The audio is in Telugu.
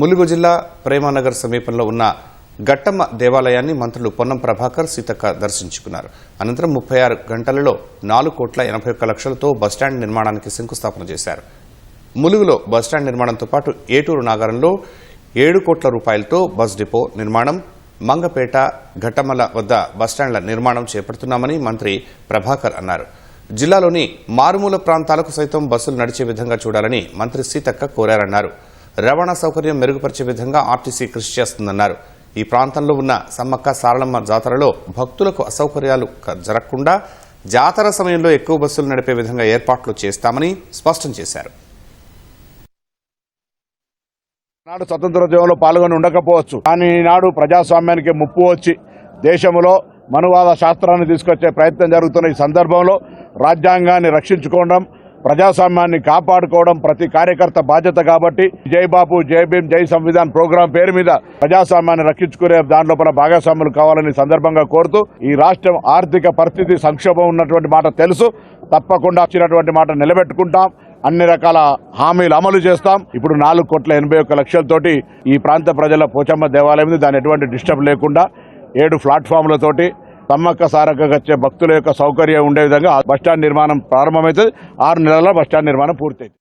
ములుగు జిల్లా ప్రేమానగర్ సమీపంలో ఉన్న గట్టమ్మ దేవాలయాన్ని మంత్రులు పొన్నం ప్రభాకర్ సీతక్క దర్శించుకున్నారు. అనంతరం ముప్పై ఆరు గంటలలో నాలుగు కోట్ల ఎనభై ఒక్క లక్షలతో బస్టాండ్ నిర్మాణానికి శంకుస్థాపన చేశారు. ములుగులో బస్టాండ్ నిర్మాణంతో పాటు ఏటూరు నాగరంలో ఏడు కోట్ల రూపాయలతో బస్ డిపో నిర్మాణం మంగపేట ఘట్టమల వద్ద బస్టాండ్ల నిర్మాణం చేపడుతున్నామని మంత్రి ప్రభాకర్ అన్నారు. జిల్లాలోని మారుమూల ప్రాంతాలకు సైతం బస్సులు నడిచే విధంగా చూడాలని మంత్రి సీతక్క కోరారన్నారు. రవాణా సౌకర్యం మెరుగుపరిచే విధంగా ఆర్టీసీ కృషి చేస్తుందన్నారు. ఈ ప్రాంతంలో ఉన్న సమ్మక్క సారళమ్మ జాతరలో భక్తులకు అసౌకర్యాలు జరగకుండా జాతర సమయంలో ఎక్కువ బస్సులు నడిపే విధంగా ఏర్పాట్లు చేస్తామని స్పష్టం చేశారు. నాడు స్వతంత్రోద్యమంలో పాల్గొని ఉండకపోవచ్చు. కానీ ఈనాడు ప్రజాస్వామ్యానికి ముప్పు వచ్చి దేశంలో మనువాద శాస్త్రాన్ని తీసుకొచ్చే ప్రయత్నం జరుగుతున్న ఈ సందర్భంలో రాజ్యాంగాన్ని రక్షించుకోవడం ప్రజాస్వామ్యాన్ని కాపాడుకోవడం ప్రతి కార్యకర్త బాధ్యత కాబట్టి జై బాబు జై భీమ్ జై సంవిధాన్ ప్రోగ్రాం పేరు మీద ప్రజాస్వామ్యాన్ని రక్షించుకునే దానిలోపల భాగస్వాములు కావాలని సందర్భంగా కోరుతూ ఈ రాష్ట్రం ఆర్థిక పరిస్థితి సంక్షోభం ఉన్నటువంటి మాట తెలుసు. తప్పకుండా వచ్చినటువంటి మాట నిలబెట్టుకుంటాం. అన్ని రకాల హామీలు అమలు చేస్తాం. ఇప్పుడు నాలుగు కోట్ల ఎనభై ఒక్క లక్షలతోటి ఈ ప్రాంత ప్రజల పోచమ్మ దేవాలయం దాని ఎటువంటి డిస్టర్బ్ లేకుండా ఏడు ప్లాట్ఫామ్లతోటి సమ్మక్క సారక్క వచ్చే భక్తుల యొక్క సౌకర్యం ఉండే విధంగా బస్టాండ్ నిర్మాణం ప్రారంభమవుతుంది. ఆరు నెలల బస్టాండ్ నిర్మాణం పూర్తయింది